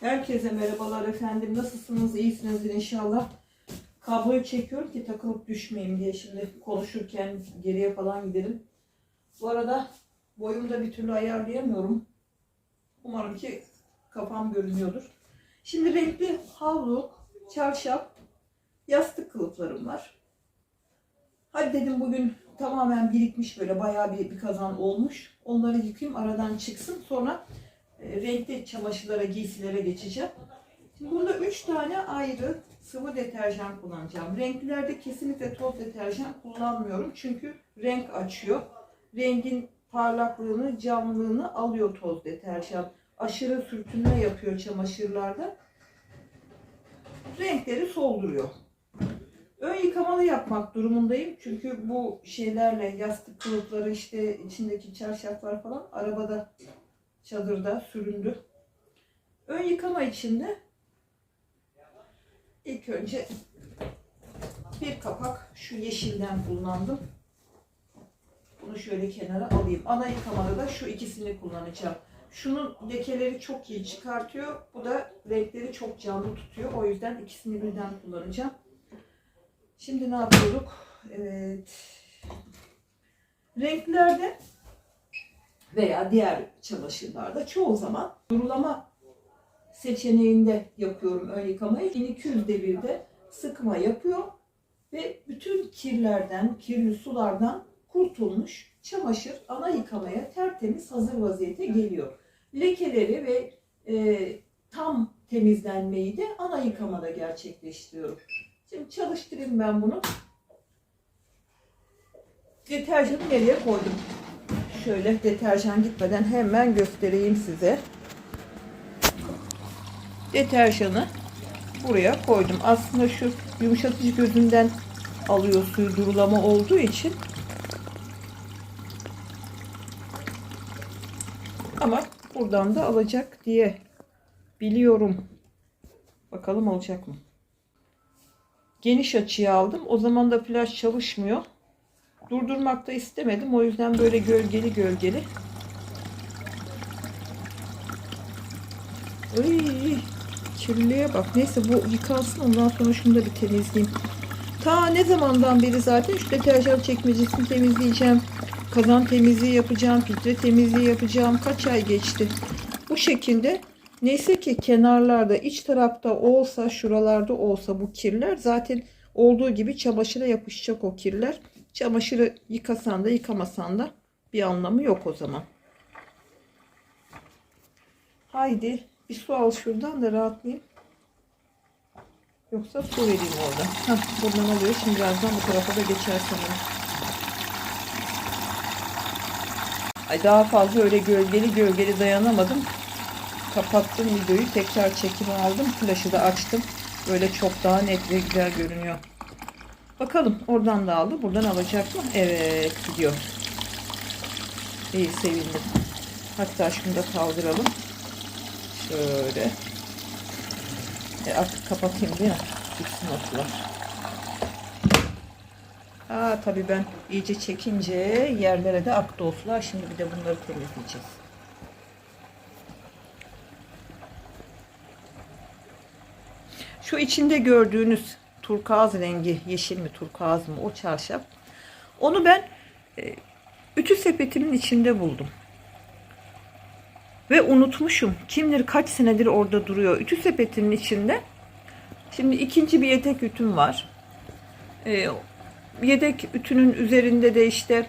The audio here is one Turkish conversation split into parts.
Herkese merhabalar efendim. Nasılsınız? İyisinizdir inşallah. Kabloyu çekiyorum ki takılıp düşmeyeyim diye şimdi konuşurken geriye falan gidelim. Bu arada boyumu da bir türlü ayarlayamıyorum. Umarım ki kafam görünüyordur. Şimdi renkli havlu, çarşaf, yastık kılıflarım var. Hadi dedim bugün tamamen birikmiş böyle bayağı bir, bir kazan olmuş. Onları yıkayayım aradan çıksın. Sonra renkli çamaşırlara, giysilere geçeceğim. Şimdi burada 3 tane ayrı sıvı deterjan kullanacağım. Renklilerde kesinlikle toz deterjan kullanmıyorum. Çünkü renk açıyor. Rengin parlaklığını, canlılığını alıyor toz deterjan. Aşırı sürtünme yapıyor çamaşırlarda. Renkleri solduruyor. Ön yıkamalı yapmak durumundayım. Çünkü bu şeylerle yastık kılıfları işte içindeki çarşaflar falan arabada çadırda süründü. Ön yıkama için de ilk önce bir kapak şu yeşilden kullandım. Bunu şöyle kenara alayım. Ana yıkamada da şu ikisini kullanacağım. Şunun lekeleri çok iyi çıkartıyor. Bu da renkleri çok canlı tutuyor. O yüzden ikisini birden kullanacağım. Şimdi ne yapıyorduk? Evet. Renklerde veya diğer çamaşırlarda çoğu zaman durulama seçeneğinde yapıyorum ön yıkamayı. 1200 devirde sıkma yapıyor ve bütün kirlerden, kirli sulardan kurtulmuş çamaşır ana yıkamaya tertemiz hazır vaziyete geliyor. Lekeleri ve e, tam temizlenmeyi de ana yıkamada gerçekleştiriyorum. Şimdi çalıştırayım ben bunu. Deterjanı nereye koydum? Şöyle deterjan gitmeden hemen göstereyim size. Deterjanı buraya koydum. Aslında şu yumuşatıcı gözünden alıyor suyu durulama olduğu için. Ama buradan da alacak diye biliyorum. Bakalım olacak mı? Geniş açıya aldım. O zaman da flash çalışmıyor. Durdurmak da istemedim. O yüzden böyle gölgeli gölgeli. Ay, kirliliğe bak. Neyse bu yıkansın. Ondan sonra şunu da bir temizleyeyim. Ta ne zamandan beri zaten şu deterjan çekmecesini temizleyeceğim. Kazan temizliği yapacağım. Filtre temizliği yapacağım. Kaç ay geçti. Bu şekilde neyse ki kenarlarda iç tarafta olsa şuralarda olsa bu kirler zaten olduğu gibi çamaşıra yapışacak o kirler. Çamaşırı yıkasan da yıkamasan da bir anlamı yok o zaman. Haydi bir su al şuradan da rahatlayayım. Yoksa su vereyim orada. Heh, buradan alıyor. Şimdi birazdan bu tarafa da geçer sanırım. Ay daha fazla öyle gölgeli gölgeli dayanamadım. Kapattım videoyu. Tekrar çekimi aldım. Flaşı da açtım. Böyle çok daha net ve güzel görünüyor. Bakalım oradan da aldı. Buradan alacak mı? Evet gidiyor. İyi sevindim. Hatta şunu da kaldıralım. Şöyle. E artık kapatayım değil mi? Gitsin o sular. Aa tabii ben iyice çekince yerlere de aktı o sular. Şimdi bir de bunları temizleyeceğiz. Şu içinde gördüğünüz turkuaz rengi, yeşil mi turkuaz mı o çarşaf. Onu ben e, ütü sepetimin içinde buldum. Ve unutmuşum. Kim bilir kaç senedir orada duruyor. Ütü sepetinin içinde. Şimdi ikinci bir yedek ütüm var. E, yedek ütünün üzerinde de işte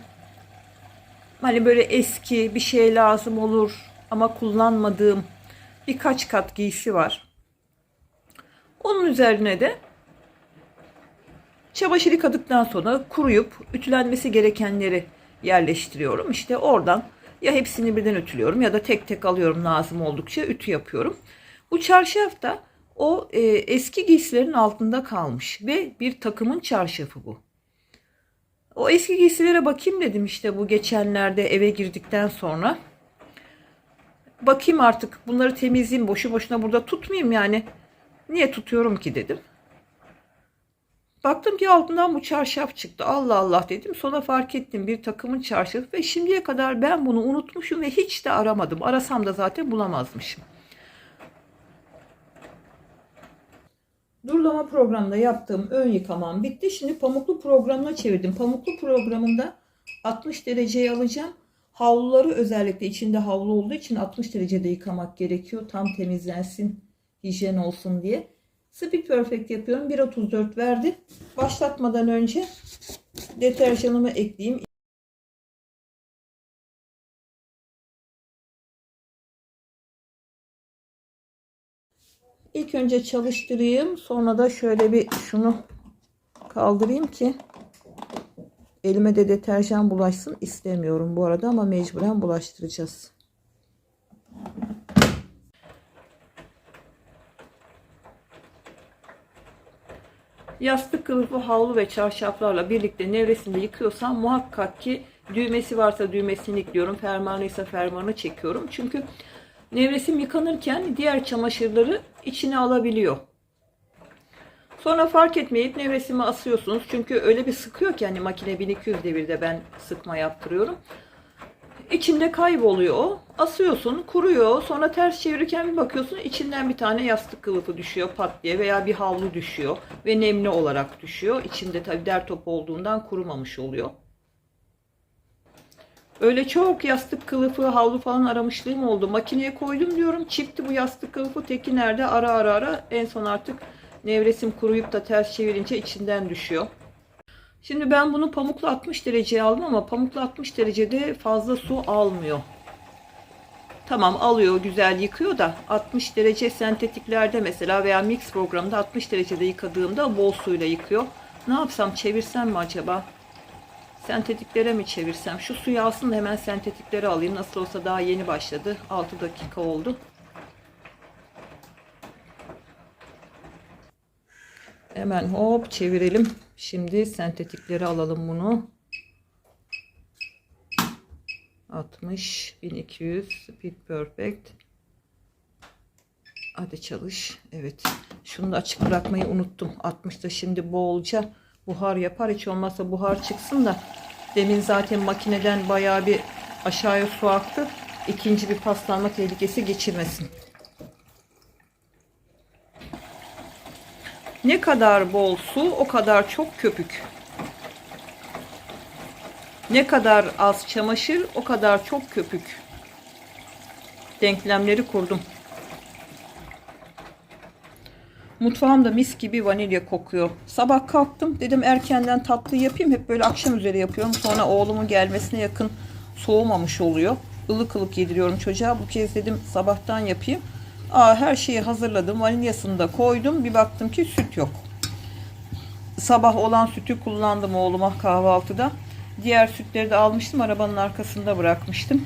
hani böyle eski bir şey lazım olur ama kullanmadığım birkaç kat giysi var. Onun üzerine de çamaşır yıkadıktan sonra kuruyup ütülenmesi gerekenleri yerleştiriyorum. İşte oradan ya hepsini birden ütülüyorum ya da tek tek alıyorum lazım oldukça ütü yapıyorum. Bu çarşaf da o e, eski giysilerin altında kalmış ve bir takımın çarşafı bu. O eski giysilere bakayım dedim işte bu geçenlerde eve girdikten sonra. Bakayım artık bunları temizleyeyim boşu boşuna burada tutmayayım yani. Niye tutuyorum ki dedim. Baktım ki altından bu çarşaf çıktı. Allah Allah dedim. Sonra fark ettim bir takımın çarşafı ve şimdiye kadar ben bunu unutmuşum ve hiç de aramadım. Arasam da zaten bulamazmışım. Durulama programında yaptığım ön yıkamam bitti. Şimdi pamuklu programına çevirdim. Pamuklu programında 60 dereceye alacağım. Havluları özellikle içinde havlu olduğu için 60 derecede yıkamak gerekiyor. Tam temizlensin, hijyen olsun diye. Speed Perfect yapıyorum. 1.34 verdi. Başlatmadan önce deterjanımı ekleyeyim. İlk önce çalıştırayım. Sonra da şöyle bir şunu kaldırayım ki elime de deterjan bulaşsın istemiyorum bu arada ama mecburen bulaştıracağız. Yastık kılıfı, havlu ve çarşaflarla birlikte nevresinde yıkıyorsam muhakkak ki düğmesi varsa düğmesini ekliyorum. Fermanıysa fermanı çekiyorum. Çünkü nevresim yıkanırken diğer çamaşırları içine alabiliyor. Sonra fark etmeyip nevresimi asıyorsunuz. Çünkü öyle bir sıkıyor ki hani makine 1200 devirde ben sıkma yaptırıyorum. İçinde kayboluyor. Asıyorsun, kuruyor. Sonra ters çevirirken bir bakıyorsun içinden bir tane yastık kılıfı düşüyor pat diye veya bir havlu düşüyor ve nemli olarak düşüyor. İçinde tabii der top olduğundan kurumamış oluyor. Öyle çok yastık kılıfı, havlu falan aramışlığım oldu. Makineye koydum diyorum. Çifti bu yastık kılıfı. Teki nerede? Ara ara ara. En son artık nevresim kuruyup da ters çevirince içinden düşüyor. Şimdi ben bunu pamukla 60 dereceye aldım ama pamukla 60 derecede fazla su almıyor. Tamam alıyor güzel yıkıyor da 60 derece sentetiklerde mesela veya mix programında 60 derecede yıkadığımda bol suyla yıkıyor. Ne yapsam çevirsem mi acaba? Sentetiklere mi çevirsem? Şu suyu alsın da hemen sentetiklere alayım. Nasıl olsa daha yeni başladı. 6 dakika oldu. Hemen hop çevirelim. Şimdi sentetikleri alalım bunu. 60 1200 Speed Perfect. Hadi çalış. Evet. Şunu da açık bırakmayı unuttum. 60'da şimdi bolca buhar yapar. Hiç olmazsa buhar çıksın da. Demin zaten makineden bayağı bir aşağıya su aktı. İkinci bir paslanma tehlikesi geçirmesin. Ne kadar bol su o kadar çok köpük. Ne kadar az çamaşır o kadar çok köpük. Denklemleri kurdum. Mutfağımda mis gibi vanilya kokuyor. Sabah kalktım dedim erkenden tatlı yapayım. Hep böyle akşam üzeri yapıyorum. Sonra oğlumun gelmesine yakın soğumamış oluyor. Ilık ılık yediriyorum çocuğa. Bu kez dedim sabahtan yapayım. Aa, her şeyi hazırladım. Vanilyasını da koydum. Bir baktım ki süt yok. Sabah olan sütü kullandım oğluma kahvaltıda. Diğer sütleri de almıştım. Arabanın arkasında bırakmıştım.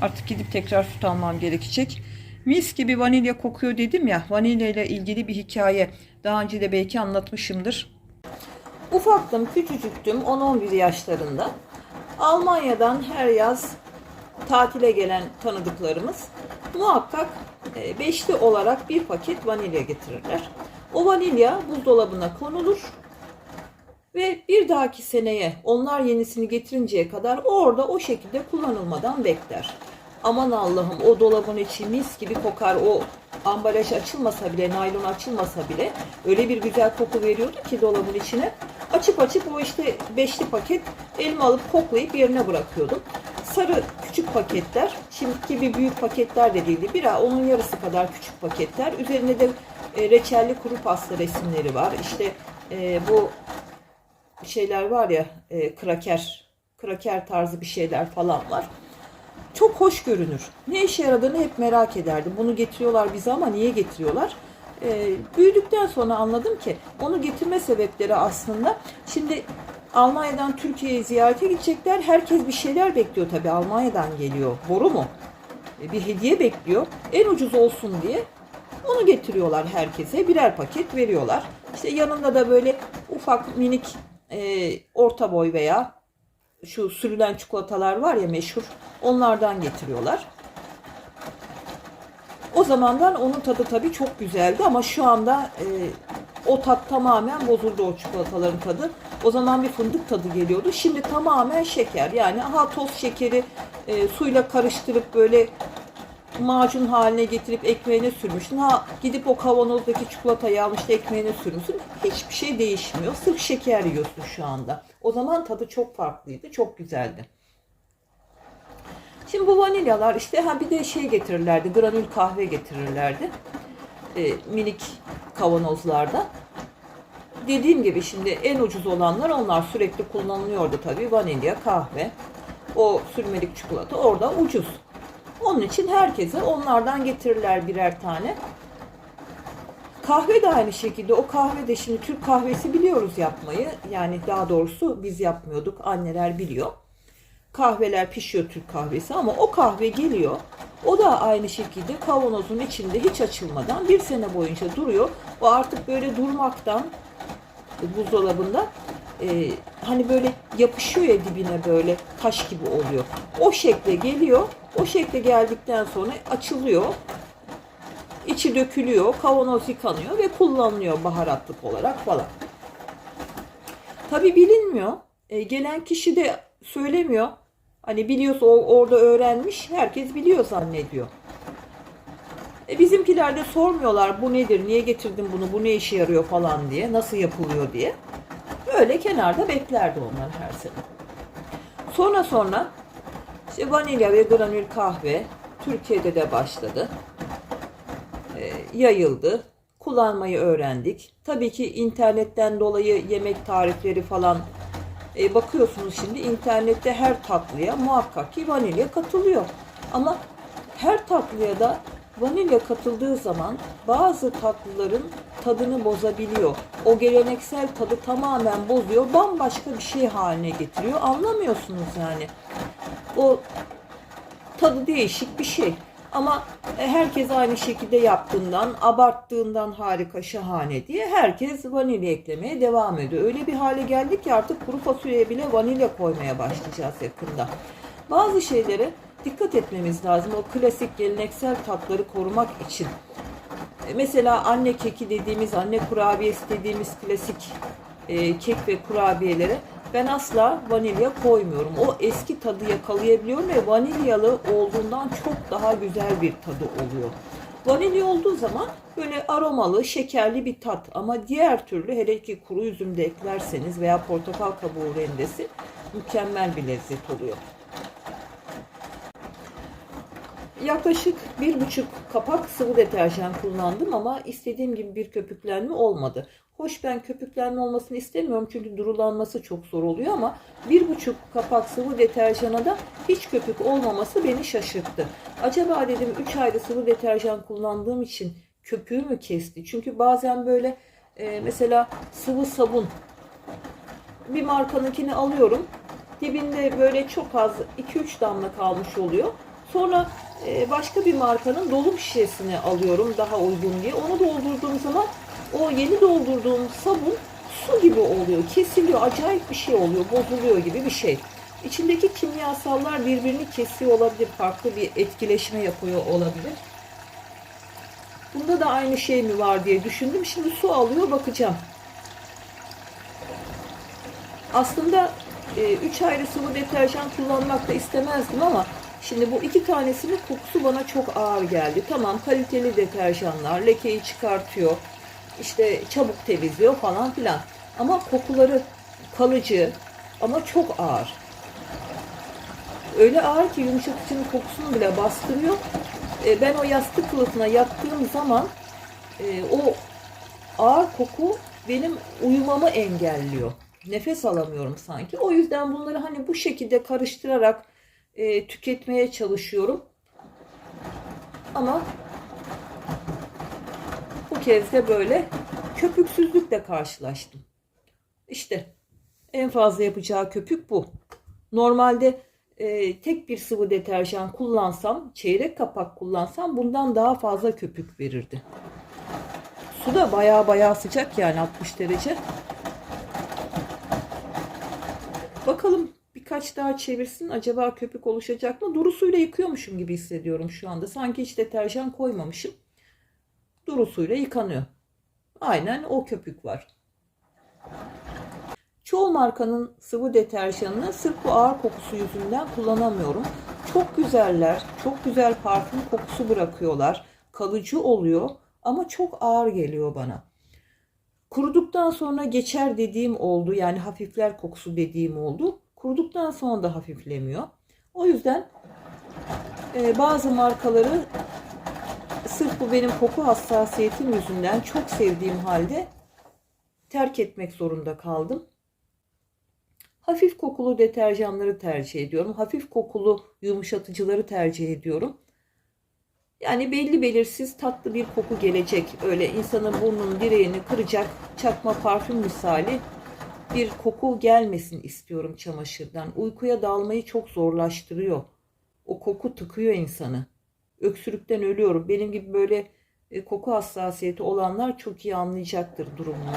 Artık gidip tekrar süt almam gerekecek. Mis gibi vanilya kokuyor dedim ya. Vanilya ile ilgili bir hikaye. Daha önce de belki anlatmışımdır. Ufaktım, küçücüktüm. 10-11 yaşlarında. Almanya'dan her yaz tatile gelen tanıdıklarımız muhakkak beşli olarak bir paket vanilya getirirler. O vanilya buzdolabına konulur ve bir dahaki seneye onlar yenisini getirinceye kadar orada o şekilde kullanılmadan bekler. Aman Allah'ım o dolabın içi mis gibi kokar. O ambalaj açılmasa bile, naylon açılmasa bile öyle bir güzel koku veriyordu ki dolabın içine. Açıp açıp o işte beşli paket elime alıp koklayıp yerine bırakıyordum. Sarı küçük paketler, şimdiki gibi büyük paketler de değildi. Bir onun yarısı kadar küçük paketler. Üzerinde de e, reçelli kuru pasta resimleri var. İşte e, bu şeyler var ya e, kraker, kraker tarzı bir şeyler falan var. Çok hoş görünür. Ne işe yaradığını hep merak ederdim. Bunu getiriyorlar bize ama niye getiriyorlar? E, büyüdükten sonra anladım ki onu getirme sebepleri aslında. Şimdi Almanya'dan Türkiye'ye ziyarete gidecekler. Herkes bir şeyler bekliyor tabii. Almanya'dan geliyor. Boru mu? E, bir hediye bekliyor. En ucuz olsun diye onu getiriyorlar herkese. Birer paket veriyorlar. İşte yanında da böyle ufak minik e, orta boy veya şu sürülen çikolatalar var ya meşhur. Onlardan getiriyorlar. O zamandan onun tadı tabii çok güzeldi ama şu anda e, o tat tamamen bozuldu o çikolataların tadı. O zaman bir fındık tadı geliyordu. Şimdi tamamen şeker. Yani aha toz şekeri e, suyla karıştırıp böyle macun haline getirip ekmeğine sürmüşsün. Ha gidip o kavanozdaki çikolatayı almış da ekmeğine sürmüşsün. Hiçbir şey değişmiyor. Sırf şeker yiyorsun şu anda. O zaman tadı çok farklıydı. Çok güzeldi. Şimdi bu vanilyalar işte ha bir de şey getirirlerdi. Granül kahve getirirlerdi. E, minik kavanozlarda. Dediğim gibi şimdi en ucuz olanlar onlar sürekli kullanılıyordu tabii. Vanilya, kahve, o sürmelik çikolata orada ucuz. Onun için herkese onlardan getirirler birer tane. Kahve de aynı şekilde. O kahve de şimdi Türk kahvesi biliyoruz yapmayı. Yani daha doğrusu biz yapmıyorduk. Anneler biliyor. Kahveler pişiyor Türk kahvesi ama o kahve geliyor. O da aynı şekilde kavanozun içinde hiç açılmadan bir sene boyunca duruyor. O artık böyle durmaktan buzdolabında e, hani böyle yapışıyor ya dibine böyle taş gibi oluyor. O şekle geliyor. O şekle geldikten sonra açılıyor. İçi dökülüyor, kavanoz yıkanıyor ve kullanılıyor baharatlık olarak falan. Tabi bilinmiyor. E, gelen kişi de söylemiyor. Hani biliyorsa orada öğrenmiş, herkes biliyor zannediyor. E, bizimkiler de sormuyorlar bu nedir, niye getirdin bunu, bu ne işe yarıyor falan diye, nasıl yapılıyor diye. Böyle kenarda beklerdi onlar her sene. Sonra sonra işte vanilya ve granül kahve Türkiye'de de başladı. E, yayıldı. Kullanmayı öğrendik. Tabii ki internetten dolayı yemek tarifleri falan e, bakıyorsunuz şimdi internette her tatlıya muhakkak ki vanilya katılıyor. Ama her tatlıya da vanilya katıldığı zaman bazı tatlıların tadını bozabiliyor. O geleneksel tadı tamamen bozuyor. Bambaşka bir şey haline getiriyor. Anlamıyorsunuz yani. O tadı değişik bir şey. Ama herkes aynı şekilde yaptığından, abarttığından harika, şahane diye herkes vanilya eklemeye devam ediyor. Öyle bir hale geldik ki artık kuru fasulyeye bile vanilya koymaya başlayacağız yakında. Bazı şeylere dikkat etmemiz lazım. O klasik geleneksel tatları korumak için. E, Mesela anne keki dediğimiz, anne kurabiyesi dediğimiz klasik e, kek ve kurabiyelere ben asla vanilya koymuyorum. O eski tadı yakalayabiliyorum ve vanilyalı olduğundan çok daha güzel bir tadı oluyor. Vanilya olduğu zaman böyle aromalı, şekerli bir tat ama diğer türlü hele ki kuru üzüm de eklerseniz veya portakal kabuğu rendesi mükemmel bir lezzet oluyor. Yaklaşık bir buçuk kapak sıvı deterjan kullandım ama istediğim gibi bir köpüklenme olmadı. Hoş ben köpüklenme olmasını istemiyorum çünkü durulanması çok zor oluyor ama bir buçuk kapak sıvı deterjana da hiç köpük olmaması beni şaşırttı. Acaba dedim 3 ayda sıvı deterjan kullandığım için köpüğü mü kesti? Çünkü bazen böyle e, mesela sıvı sabun bir markanınkini alıyorum. Dibinde böyle çok az 2-3 damla kalmış oluyor. Sonra başka bir markanın dolum şişesini alıyorum daha uygun diye. Onu doldurduğum zaman o yeni doldurduğum sabun su gibi oluyor. Kesiliyor. Acayip bir şey oluyor. Bozuluyor gibi bir şey. İçindeki kimyasallar birbirini kesiyor olabilir. Farklı bir etkileşme yapıyor olabilir. Bunda da aynı şey mi var diye düşündüm. Şimdi su alıyor bakacağım. Aslında 3 ayrı sıvı deterjan kullanmak da istemezdim ama şimdi bu iki tanesinin kokusu bana çok ağır geldi. Tamam kaliteli deterjanlar lekeyi çıkartıyor. işte çabuk temizliyor falan filan. Ama kokuları kalıcı ama çok ağır. Öyle ağır ki yumuşatıcının kokusunu bile bastırıyor. E, ben o yastık kılıfına yattığım zaman e, o ağır koku benim uyumamı engelliyor. Nefes alamıyorum sanki. O yüzden bunları hani bu şekilde karıştırarak e, tüketmeye çalışıyorum. Ama bu kez de böyle köpüksüzlükle karşılaştım. İşte en fazla yapacağı köpük bu. Normalde e, tek bir sıvı deterjan kullansam, çeyrek kapak kullansam bundan daha fazla köpük verirdi. Su da baya baya sıcak yani 60 derece. Bakalım birkaç daha çevirsin. Acaba köpük oluşacak mı? Duru suyla yıkıyormuşum gibi hissediyorum şu anda. Sanki hiç deterjan koymamışım. Duru suyla yıkanıyor. Aynen o köpük var. Çoğu markanın sıvı deterjanını sırf bu ağır kokusu yüzünden kullanamıyorum. Çok güzeller. Çok güzel parfüm kokusu bırakıyorlar. Kalıcı oluyor ama çok ağır geliyor bana. Kuruduktan sonra geçer dediğim oldu. Yani hafifler kokusu dediğim oldu. Kuruduktan sonra da hafiflemiyor. O yüzden e, bazı markaları sırf bu benim koku hassasiyetim yüzünden çok sevdiğim halde terk etmek zorunda kaldım. Hafif kokulu deterjanları tercih ediyorum. Hafif kokulu yumuşatıcıları tercih ediyorum. Yani belli belirsiz tatlı bir koku gelecek. Öyle insanın burnunun direğini kıracak çakma parfüm misali bir koku gelmesin istiyorum çamaşırdan. Uykuya dalmayı çok zorlaştırıyor. O koku tıkıyor insanı. Öksürükten ölüyorum. Benim gibi böyle e, koku hassasiyeti olanlar çok iyi anlayacaktır durumunu.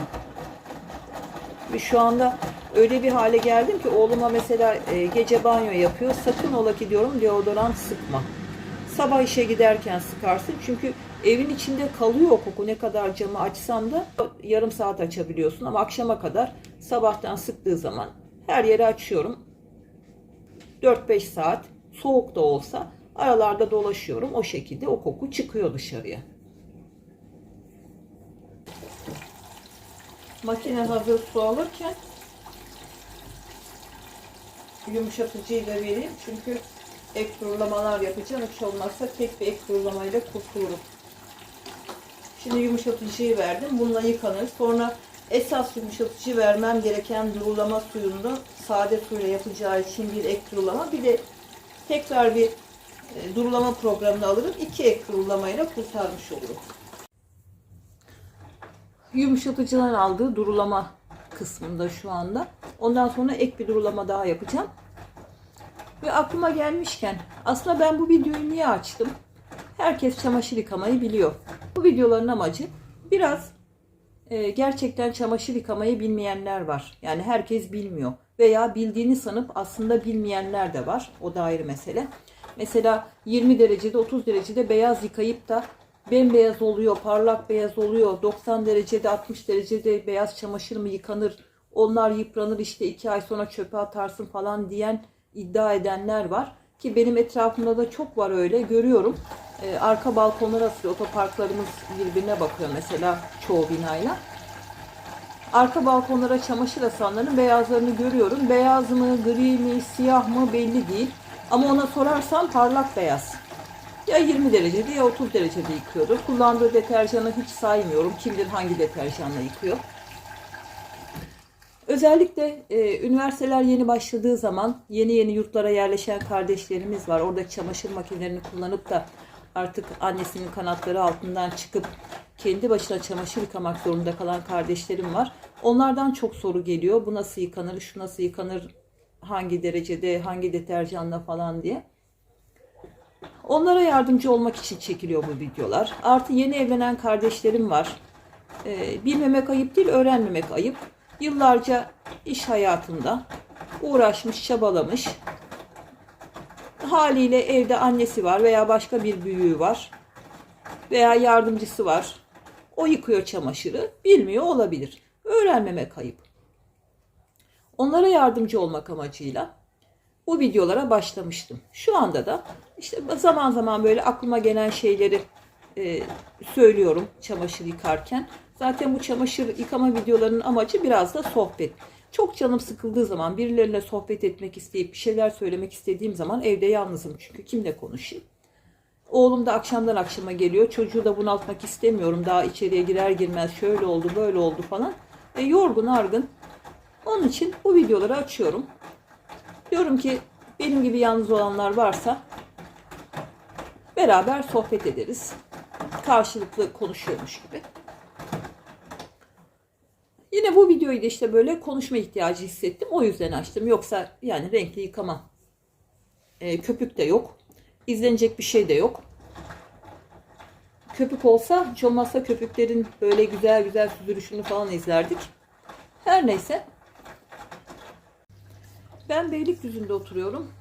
Ve şu anda öyle bir hale geldim ki oğluma mesela e, gece banyo yapıyor. Sakın ola ki diyorum deodorant sıkma. Sabah işe giderken sıkarsın. Çünkü evin içinde kalıyor o koku. Ne kadar camı açsam da yarım saat açabiliyorsun. Ama akşama kadar sabahtan sıktığı zaman her yeri açıyorum. 4-5 saat soğuk da olsa aralarda dolaşıyorum. O şekilde o koku çıkıyor dışarıya. Makine hazır su alırken yumuşatıcıyı da vereyim. Çünkü ek durulamalar yapacağım. Hiç olmazsa tek bir ek durulamayla kurtulurum. Şimdi yumuşatıcıyı verdim. Bununla yıkanır. Sonra esas yumuşatıcı vermem gereken durulama suyunda sade suyla yapacağı için bir ek durulama. Bir de tekrar bir e, durulama programını alırım. İki ek durulamayla kurtarmış olurum. Yumuşatıcıdan aldığı durulama kısmında şu anda. Ondan sonra ek bir durulama daha yapacağım. Ve aklıma gelmişken aslında ben bu videoyu niye açtım? Herkes çamaşır yıkamayı biliyor. Bu videoların amacı biraz e, gerçekten çamaşır yıkamayı bilmeyenler var. Yani herkes bilmiyor. Veya bildiğini sanıp aslında bilmeyenler de var. O da ayrı mesele. Mesela 20 derecede 30 derecede beyaz yıkayıp da bembeyaz oluyor, parlak beyaz oluyor. 90 derecede 60 derecede beyaz çamaşır mı yıkanır? Onlar yıpranır işte 2 ay sonra çöpe atarsın falan diyen iddia edenler var. Ki benim etrafımda da çok var öyle görüyorum. Ee, arka balkonlara asıyor. Otoparklarımız birbirine bakıyor mesela çoğu binayla. Arka balkonlara çamaşır asanların beyazlarını görüyorum. Beyaz mı, gri mi, siyah mı belli değil. Ama ona sorarsam parlak beyaz. Ya 20 derecede ya 30 derecede yıkıyordur. Kullandığı deterjanı hiç saymıyorum. Kim bilir hangi deterjanla yıkıyor. Özellikle e, üniversiteler yeni başladığı zaman yeni yeni yurtlara yerleşen kardeşlerimiz var. Oradaki çamaşır makinelerini kullanıp da artık annesinin kanatları altından çıkıp kendi başına çamaşır yıkamak zorunda kalan kardeşlerim var. Onlardan çok soru geliyor. Bu nasıl yıkanır, şu nasıl yıkanır, hangi derecede, hangi deterjanla falan diye. Onlara yardımcı olmak için çekiliyor bu videolar. Artı yeni evlenen kardeşlerim var. Ee, bilmemek ayıp değil, öğrenmemek ayıp. Yıllarca iş hayatında uğraşmış, çabalamış. Haliyle evde annesi var veya başka bir büyüğü var. Veya yardımcısı var. O yıkıyor çamaşırı. Bilmiyor olabilir. Öğrenmemek ayıp. Onlara yardımcı olmak amacıyla bu videolara başlamıştım. Şu anda da işte zaman zaman böyle aklıma gelen şeyleri e, söylüyorum çamaşır yıkarken. Zaten bu çamaşır yıkama videolarının amacı biraz da sohbet. Çok canım sıkıldığı zaman birilerine sohbet etmek isteyip bir şeyler söylemek istediğim zaman evde yalnızım çünkü kimle konuşayım. Oğlum da akşamdan akşama geliyor. Çocuğu da bunaltmak istemiyorum. Daha içeriye girer girmez şöyle oldu böyle oldu falan. E, yorgun argın. Onun için bu videoları açıyorum. Diyorum ki benim gibi yalnız olanlar varsa beraber sohbet ederiz. Karşılıklı konuşuyormuş gibi. Yine bu videoyu da işte böyle konuşma ihtiyacı hissettim. O yüzden açtım. Yoksa yani renkli yıkama e, köpük de yok. İzlenecek bir şey de yok. Köpük olsa hiç olmazsa köpüklerin böyle güzel güzel süzülüşünü falan izlerdik. Her neyse. Ben Beylikdüzü'nde oturuyorum.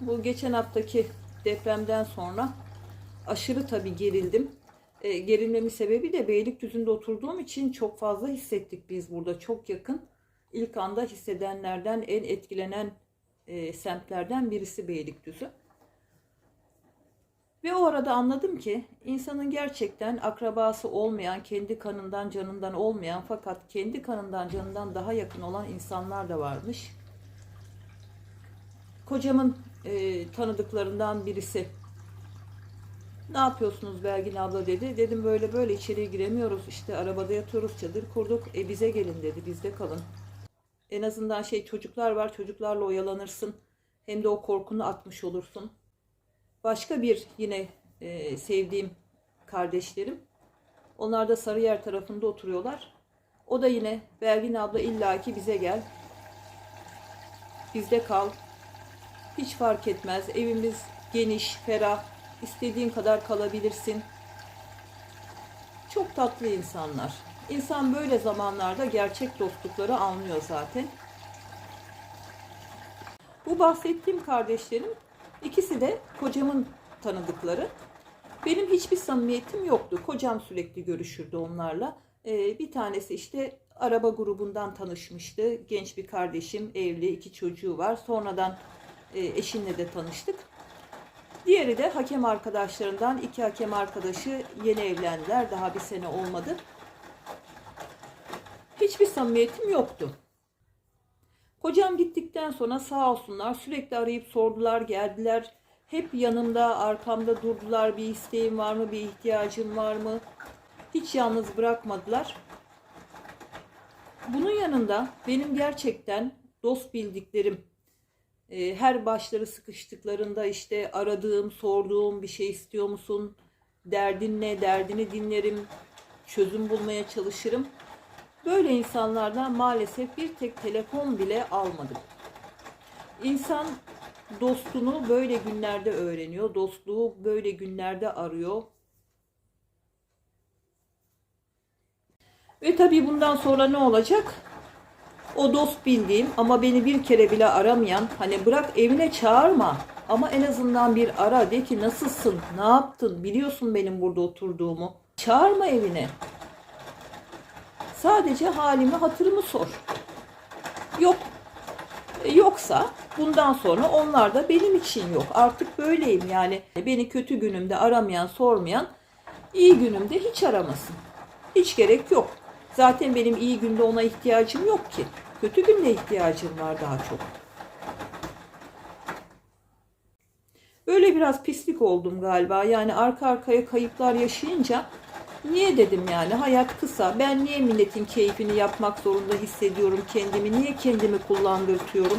Bu geçen haftaki depremden sonra aşırı tabii gerildim. E, gerilmemin sebebi de Beylikdüzü'nde oturduğum için çok fazla hissettik biz burada. Çok yakın. İlk anda hissedenlerden, en etkilenen e, semtlerden birisi Beylikdüzü. Ve o arada anladım ki insanın gerçekten akrabası olmayan, kendi kanından canından olmayan fakat kendi kanından canından daha yakın olan insanlar da varmış. Kocamın e, tanıdıklarından birisi ne yapıyorsunuz Belgin abla dedi. Dedim böyle böyle içeriye giremiyoruz. İşte arabada yatıyoruz, çadır kurduk. E bize gelin dedi, bizde kalın. En azından şey çocuklar var, çocuklarla oyalanırsın. Hem de o korkunu atmış olursun. Başka bir yine e, sevdiğim kardeşlerim. Onlar da Sarıyer tarafında oturuyorlar. O da yine Belgin abla illaki bize gel. Bizde kal. Hiç fark etmez. Evimiz geniş, ferah. İstediğin kadar kalabilirsin. Çok tatlı insanlar. İnsan böyle zamanlarda gerçek dostlukları anlıyor zaten. Bu bahsettiğim kardeşlerim ikisi de kocamın tanıdıkları. Benim hiçbir samimiyetim yoktu. Kocam sürekli görüşürdü onlarla. Ee, bir tanesi işte araba grubundan tanışmıştı. Genç bir kardeşim, evli, iki çocuğu var. Sonradan e, eşinle de tanıştık. Diğeri de hakem arkadaşlarından iki hakem arkadaşı yeni evlendiler. Daha bir sene olmadı. Hiçbir samimiyetim yoktu. Kocam gittikten sonra sağ olsunlar sürekli arayıp sordular, geldiler. Hep yanımda, arkamda durdular. Bir isteğim var mı, bir ihtiyacım var mı? Hiç yalnız bırakmadılar. Bunun yanında benim gerçekten dost bildiklerim, e, her başları sıkıştıklarında işte aradığım, sorduğum bir şey istiyor musun? Derdin ne? Derdini dinlerim. Çözüm bulmaya çalışırım. Böyle insanlardan maalesef bir tek telefon bile almadım. İnsan dostunu böyle günlerde öğreniyor. Dostluğu böyle günlerde arıyor. Ve tabii bundan sonra ne olacak? O dost bildiğim ama beni bir kere bile aramayan, hani bırak evine çağırma ama en azından bir ara de ki nasılsın, ne yaptın, biliyorsun benim burada oturduğumu. Çağırma evine. Sadece halimi, hatırımı sor. Yok. E, Yoksa bundan sonra onlar da benim için yok. Artık böyleyim yani. Beni kötü günümde aramayan, sormayan iyi günümde hiç aramasın. Hiç gerek yok. Zaten benim iyi günde ona ihtiyacım yok ki. Kötü günde ihtiyacım var daha çok. Böyle biraz pislik oldum galiba. Yani arka arkaya kayıplar yaşayınca niye dedim yani hayat kısa. Ben niye milletin keyfini yapmak zorunda hissediyorum kendimi? Niye kendimi kullandırtıyorum?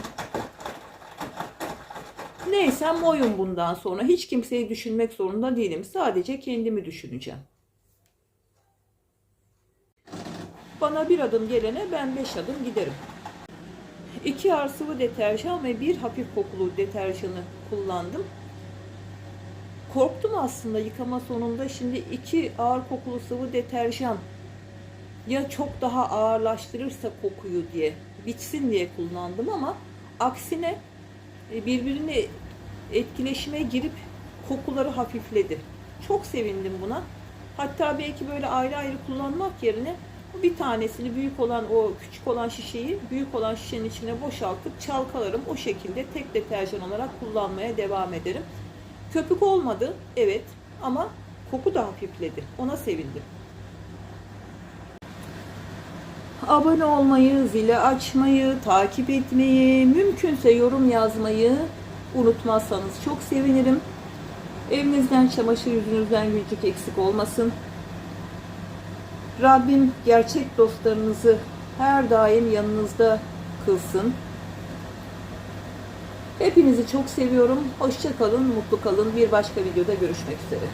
Neysem oyun bundan sonra. Hiç kimseyi düşünmek zorunda değilim. Sadece kendimi düşüneceğim. Bana bir adım gelene ben beş adım giderim. İki ağır sıvı deterjan ve bir hafif kokulu deterjanı kullandım. Korktum aslında yıkama sonunda. Şimdi iki ağır kokulu sıvı deterjan ya çok daha ağırlaştırırsa kokuyu diye bitsin diye kullandım ama aksine e, birbirine etkileşime girip kokuları hafifledi. Çok sevindim buna. Hatta belki böyle ayrı ayrı kullanmak yerine bir tanesini büyük olan o küçük olan şişeyi büyük olan şişenin içine boşaltıp çalkalarım. O şekilde tek deterjan olarak kullanmaya devam ederim. Köpük olmadı evet ama koku da hafifledi. Ona sevindim. Abone olmayı, zili açmayı, takip etmeyi, mümkünse yorum yazmayı unutmazsanız çok sevinirim. Evinizden çamaşır yüzünüzden gülcük eksik olmasın. Rabbim gerçek dostlarınızı her daim yanınızda kılsın. Hepinizi çok seviyorum. Hoşça kalın, mutlu kalın. Bir başka videoda görüşmek üzere.